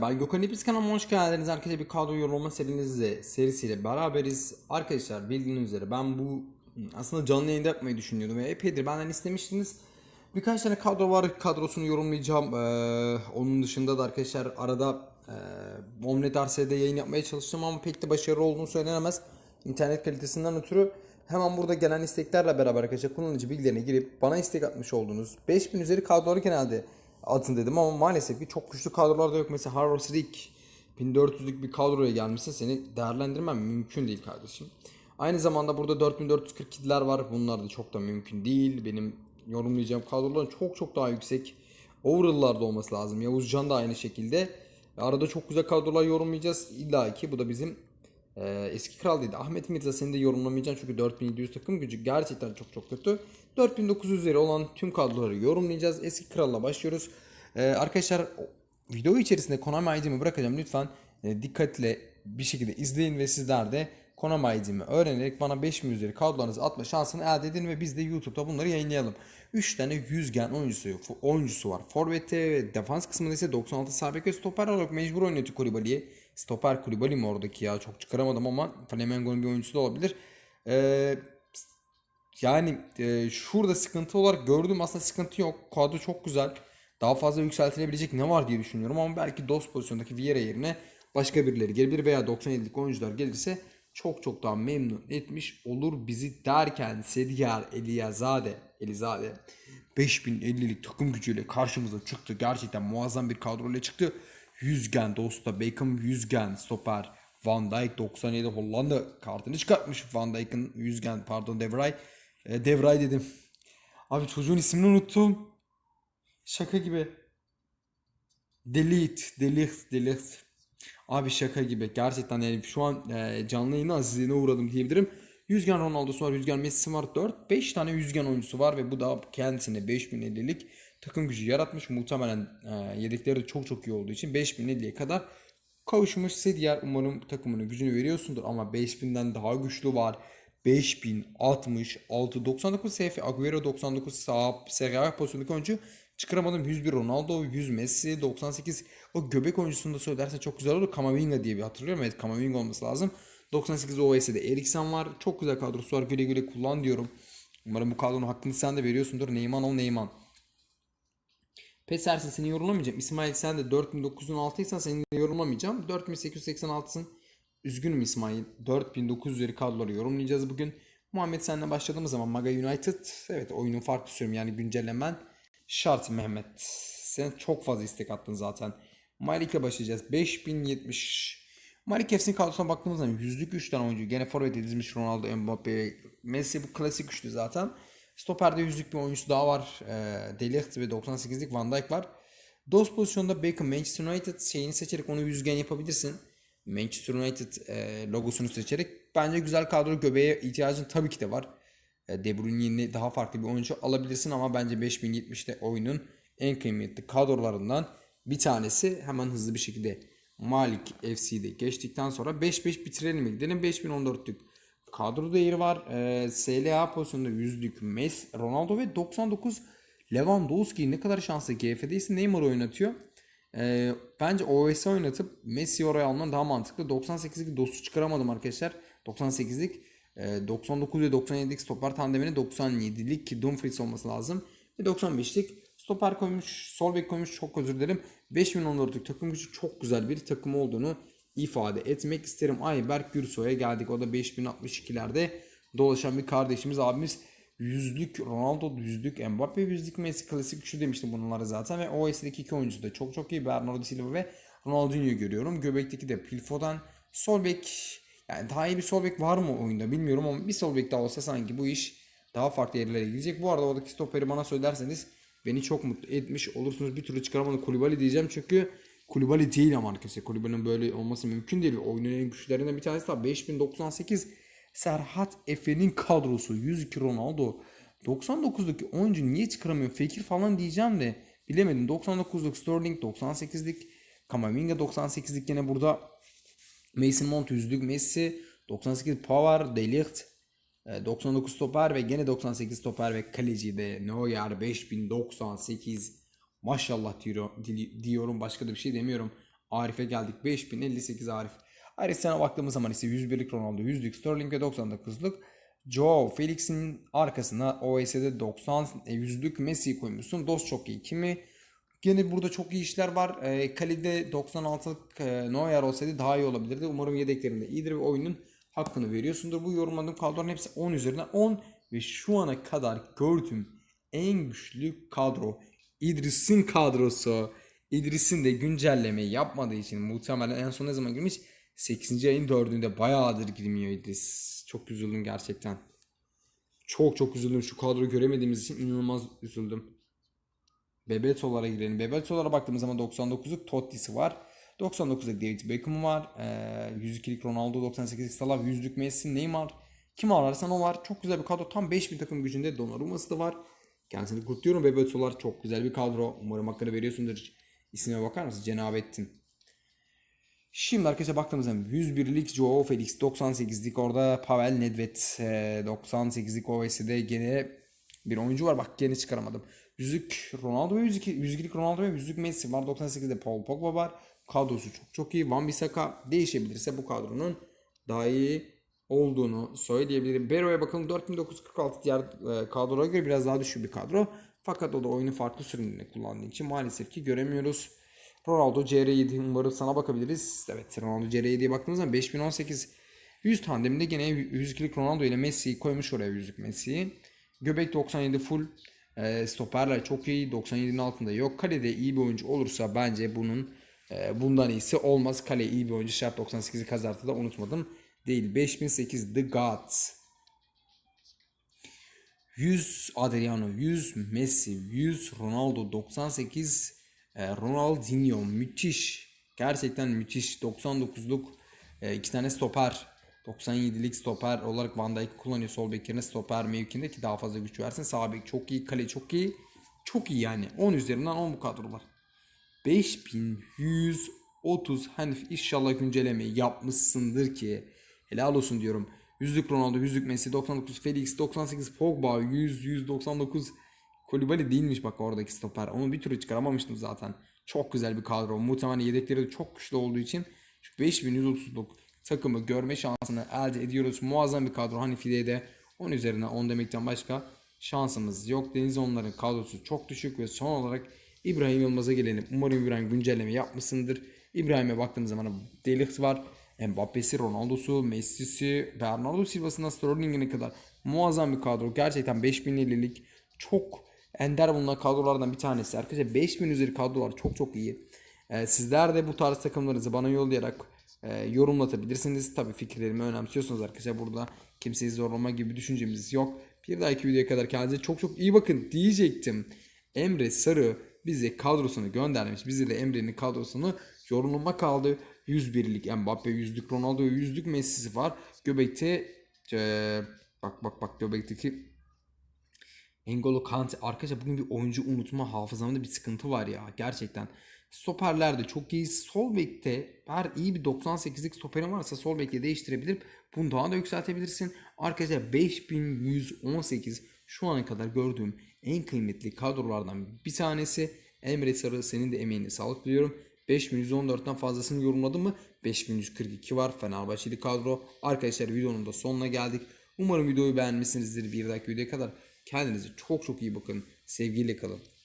Ben Gökhan İpiz kanalıma hoş geldiniz. Arkadaşlar bir kadro yorulma serimizle, serisiyle beraberiz. Arkadaşlar bildiğiniz üzere ben bu aslında canlı yayında yapmayı düşünüyordum ve epeydir benden istemiştiniz. Birkaç tane kadro var. Kadrosunu yorumlayacağım. Ee, onun dışında da arkadaşlar arada e, Omnet RS'de yayın yapmaya çalıştım ama pek de başarılı olduğunu söylenemez. İnternet kalitesinden ötürü hemen burada gelen isteklerle beraber arkadaşlar kullanıcı bilgilerine girip bana istek atmış olduğunuz 5000 üzeri kadroları genelde atın dedim ama maalesef ki çok güçlü kadrolar da yok. Mesela Harvard Rick 1400'lük bir kadroya gelmişse seni değerlendirmem mümkün değil kardeşim. Aynı zamanda burada 4442'ler var. Bunlar da çok da mümkün değil. Benim yorumlayacağım kadroların çok çok daha yüksek overall'larda olması lazım. Yavuz Can da aynı şekilde. Arada çok güzel kadrolar yorumlayacağız. İlla ki bu da bizim ee, eski kral değil. Ahmet Mirza seni de yorumlamayacağım çünkü 4700 takım gücü gerçekten çok çok kötü. 4900 üzeri olan tüm kadroları yorumlayacağız. Eski kralla başlıyoruz. Ee, arkadaşlar video içerisinde Konami ID'mi bırakacağım. Lütfen e, dikkatle bir şekilde izleyin ve sizler de Konami ID'mi öğrenerek bana 5000 üzeri kadrolarınızı atma şansını elde edin ve biz de YouTube'da bunları yayınlayalım. 3 tane yüzgen oyuncusu, oyuncusu var. Forvet'te ve defans kısmında ise 96 sabek ve stoper olarak mecbur oynatıyor Koulibaly'yi. Stoper Koulibaly mi oradaki ya çok çıkaramadım ama Flamengo'nun bir oyuncusu da olabilir. Ee, yani e, şurada sıkıntı olarak gördüğüm aslında sıkıntı yok. Kadro çok güzel. Daha fazla yükseltilebilecek ne var diye düşünüyorum ama belki DOS pozisyondaki Vieira yerine başka birileri gelebilir veya 97'lik oyuncular gelirse çok çok daha memnun etmiş olur bizi derken Sediyar Eliyazade Elizade 5050'lik takım gücüyle karşımıza çıktı. Gerçekten muazzam bir kadroyla çıktı. Yüzgen Dosta, Beckham Yüzgen, Stoper, Van Dijk 97 Hollanda kartını çıkartmış. Van Dijk'ın Yüzgen pardon Devray. E, Devray dedim. Abi çocuğun ismini unuttum. Şaka gibi. Delete, delete, delete. Abi şaka gibi. Gerçekten yani şu an e, canlı yayına azizliğine uğradım diyebilirim. Yüzgen Ronaldo'su var, Yüzgen Messi var 4. 5 tane Yüzgen oyuncusu var ve bu da kendisine 5050'lik takım gücü yaratmış. Muhtemelen e, yedekleri de çok çok iyi olduğu için 5050'ye kadar kavuşmuş. Sediyar umarım takımını gücünü veriyorsundur ama 5000'den daha güçlü var. 5060 699 SF Agüero 99 sağ SGA pozisyondaki oyuncu. Çıkaramadım. 101 Ronaldo 100 Messi 98 o göbek oyuncusunu da söylerse çok güzel olur. Kamavinga diye bir hatırlıyorum. Evet Kamavinga olması lazım. 98 OS'de Eriksen var. Çok güzel kadrosu var. Güle güle kullan diyorum. Umarım bu kadronun hakkını sen de veriyorsundur. Neyman ol Neyman Pes Ersin seni yorumlamayacağım. İsmail sen de 4906'ysan seni de yorumlamayacağım. 4886'sın. Üzgünüm İsmail. 4900 üzeri kadroları yorumlayacağız bugün. Muhammed senle başladığımız zaman Maga United. Evet oyunun farklı sürüm yani güncellemen şart Mehmet. Sen çok fazla istek attın zaten. Malik'le başlayacağız. 5070. Malik FC'nin kadrosuna baktığımız zaman yüzlük 3 tane oyuncu. Gene forvet dizmiş Ronaldo, Mbappe, Messi bu klasik üçlü zaten. Stoper'de yüzlük bir oyuncusu daha var. E, Delicht ve 98'lik Van Dijk var. Dos pozisyonda Beckham Manchester United şeyini seçerek onu yüzgen yapabilirsin. Manchester United e, logosunu seçerek bence güzel kadro göbeğe ihtiyacın tabii ki de var. E, De Bruyne yerine daha farklı bir oyuncu alabilirsin ama bence 5070'te oyunun en kıymetli kadrolarından bir tanesi. Hemen hızlı bir şekilde Malik FC'de geçtikten sonra 5-5 bitirelim mi? Gidelim 5014'lük kadro değeri var. E, SLA pozisyonunda yüzlük Messi, Ronaldo ve 99 Lewandowski ne kadar şanslı GF'de ise Neymar oynatıyor. E, bence OS oynatıp Messi oraya alman daha mantıklı. 98'lik dostu çıkaramadım arkadaşlar. 98'lik e, 99 ve 97'lik stoper tandemine 97'lik Dumfries olması lazım. Ve 95'lik stoper koymuş, sol bek koymuş çok özür dilerim. 5014'lük takım gücü çok güzel bir takım olduğunu ifade etmek isterim. Ayberk Gürsoy'a geldik. O da 5062'lerde dolaşan bir kardeşimiz abimiz. Yüzlük Ronaldo yüzlük Mbappe yüzlük Messi klasik şu demiştim bunlara zaten ve OS'deki iki oyuncu da çok çok iyi Bernardo Silva ve Ronaldinho görüyorum. Göbekteki de Pilfo'dan sol bek yani daha iyi bir sol bek var mı oyunda bilmiyorum ama bir sol bek daha olsa sanki bu iş daha farklı yerlere gidecek. Bu arada oradaki stoperi bana söylerseniz beni çok mutlu etmiş olursunuz. Bir türlü çıkaramadım Kulibali diyeceğim çünkü Kulibali değil ama arkadaşlar. Kulibali'nin böyle olması mümkün değil. Oyunun en güçlerinden bir tanesi daha 5098 Serhat Efe'nin kadrosu 102 Ronaldo 99'daki oyuncu niye çıkaramıyor Fekir falan diyeceğim de bilemedim 99'luk Sterling 98'lik Kamavinga 98'lik yine burada Mason Mount 100'lük Messi 98 Power Delicht E, 99 stoper ve gene 98 stoper ve kaleci de Neuer 5098 maşallah diyorum başka da bir şey demiyorum. Arif'e geldik 5058 Arif. Arif sana baktığımız zaman ise 101'lik Ronaldo, 100'lük Sterling ve 99'luk Joe Felix'in arkasına OS'de 90 e, 100'lük Messi'yi koymuşsun. Dos çok iyi. Kimi Gene burada çok iyi işler var. E, kalede 96'lık e, Neuer olsaydı daha iyi olabilirdi. Umarım yedeklerinde iyidir ve oyunun hakkını veriyorsundur. Bu yorumladığım kadroların hepsi 10 üzerinden 10 ve şu ana kadar gördüğüm en güçlü kadro İdris'in kadrosu. İdris'in de güncelleme yapmadığı için muhtemelen en son ne zaman girmiş? 8. ayın 4'ünde bayağıdır girmiyor İdris. Çok üzüldüm gerçekten. Çok çok üzüldüm. Şu kadroyu göremediğimiz için inanılmaz üzüldüm. Bebeto'lara girelim. Bebeto'lara baktığımız zaman 99'luk Totti'si var. 99'luk David Beckham var. Ee, 102'lik Ronaldo, 98'lik Salah, 100'lük Messi, Neymar. Kim ararsan o var. Çok güzel bir kadro. Tam 5000 takım gücünde Donnarumma'sı da var. Kendisini kutluyorum. Bebeto'lar çok güzel bir kadro. Umarım hakkını veriyorsundur. İsmine bakar mısın? Cenabettin. Şimdi arkadaşlar baktığımızda 101'lik Joao Felix, 98'lik orada Pavel Nedved, e, 98'lik OVS'de gene bir oyuncu var. Bak gene çıkaramadım. Yüzük Ronaldo ve 102, 102'lik Ronaldo ve 100'lük Messi var. 98'de Paul Pogba var. Kadrosu çok çok iyi. Van Bissaka değişebilirse bu kadronun daha iyi olduğunu söyleyebilirim. Bero'ya bakalım 4946 diğer e, kadrolara göre biraz daha düşük bir kadro. Fakat o da oyunu farklı sürümlerinde kullandığı için maalesef ki göremiyoruz. Ronaldo CR7 umarım sana bakabiliriz. Evet Ronaldo CR7'ye baktığımız zaman 5018 100 tandeminde gene 102'lik Ronaldo ile Messi'yi koymuş oraya 100'lük Messi'yi. Göbek 97 full. E, stoperler çok iyi. 97'nin altında yok. Kalede iyi bir oyuncu olursa bence bunun e, bundan iyisi olmaz. Kale iyi bir oyuncu. Şart 98'i kazartı da unutmadım. Değil. 5008 The Gods. 100 Adriano, 100 Messi, 100 Ronaldo, 98 e, Ronaldinho müthiş. Gerçekten müthiş. 99'luk e, iki tane stoper. 97'lik stoper olarak Van Dijk kullanıyor sol bek yerine stoper mevkinde ki daha fazla güç versin. Sağ bek çok iyi, kale çok iyi. Çok iyi yani. 10 üzerinden 10 bu kadrolar. 5130 Hanif inşallah güncelleme yapmışsındır ki helal olsun diyorum. Yüzlük Ronaldo, yüzlük Messi, 99 Felix, 98 Pogba, 100, 199 Kolibali değilmiş bak oradaki stoper. Onu bir türlü çıkaramamıştım zaten. Çok güzel bir kadro. Muhtemelen yedekleri de çok güçlü olduğu için şu 5130'luk takımı görme şansını elde ediyoruz. Muazzam bir kadro. Hani Fide'de 10 üzerinden 10 demekten başka şansımız yok. Deniz onların kadrosu çok düşük ve son olarak İbrahim Yılmaz'a gelelim. Umarım İbrahim güncelleme yapmışsındır. İbrahim'e baktığımız zaman Delix var. Mbappe'si, Ronaldo'su, Messi'si, Bernardo Silva'sından Sterling'ine kadar muazzam bir kadro. Gerçekten 5050'lik çok ender bulunan kadrolardan bir tanesi. Arkadaşlar 5000 üzeri kadrolar çok çok iyi. Ee, sizler de bu tarz takımlarınızı bana yollayarak e, yorumlatabilirsiniz. Tabii fikirlerimi önemsiyorsunuz arkadaşlar. Burada kimseyi zorlama gibi düşüncemiz yok. Bir dahaki videoya kadar kendinize çok çok iyi bakın diyecektim. Emre Sarı bize kadrosunu göndermiş. Bize de Emre'nin kadrosunu yorumlama kaldı. 101'lik Mbappe, 100'lük Ronaldo, 100'lük Messi'si var. Göbekte e, bak bak bak göbekteki N'Golo Kante arkadaşlar bugün bir oyuncu unutma hafızamda bir sıkıntı var ya gerçekten. Stoperler de çok iyi. Sol bekte eğer iyi bir 98'lik stoperin varsa sol bekte değiştirebilir. Bunu daha da yükseltebilirsin. Arkadaşlar 5118 şu ana kadar gördüğüm en kıymetli kadrolardan bir tanesi. Emre Sarı senin de emeğine sağlık diliyorum. 5114'ten fazlasını yorumladım mı? 5142 var Fenerbahçeli kadro. Arkadaşlar videonun da sonuna geldik. Umarım videoyu beğenmişsinizdir. Bir dahaki videoya kadar kendinize çok çok iyi bakın. Sevgiyle kalın.